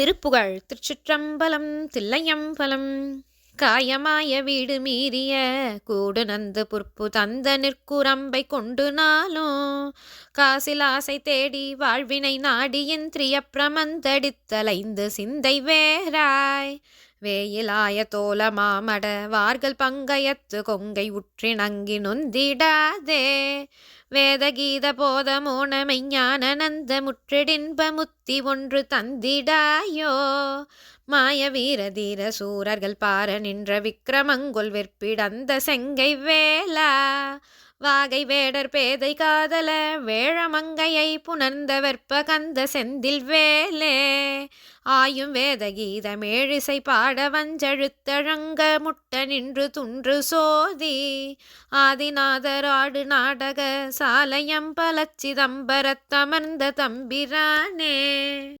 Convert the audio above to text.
திருப்புகழ் திருச்சிற்றம்பலம் தில்லையம்பலம். காயமாய வீடு மீறிய கூடு நந்து புற்பு தந்த நிற்குரம்பை கொண்டு நாளும் காசில் ஆசை தேடி வாழ்வினை நாடியின் திரிய பிரமந்தடித்தலைந்து சிந்தை வேறாய். வேயிலாய தோல மாமட வார்கள் பங்கயத்து கொங்கை உற்றிணங்கி நொந்திடாதே. வேதகீத போத மோன நந்த முற்றெடின்ப முத்தி ஒன்று தந்திடாயோ? மாய வீர தீர சூரர்கள் பார நின்ற விக்ரமங்கொல் வெற்பிடந்த செங்கை வேலா? வாகை வேடர் பேதை காதல வேழமங்கையை புணர்ந்த வெற்ப கந்த செந்தில் வேலே? ஆயும் வேத கீதமேழிசை பாட வஞ்சழுத்தழங்க முட்ட நின்று துன்று சோதி. ஆதிநாதராடு நாடக சாலயம் பலச்சிதம்பரத்தமர்ந்த தம்பிரானே.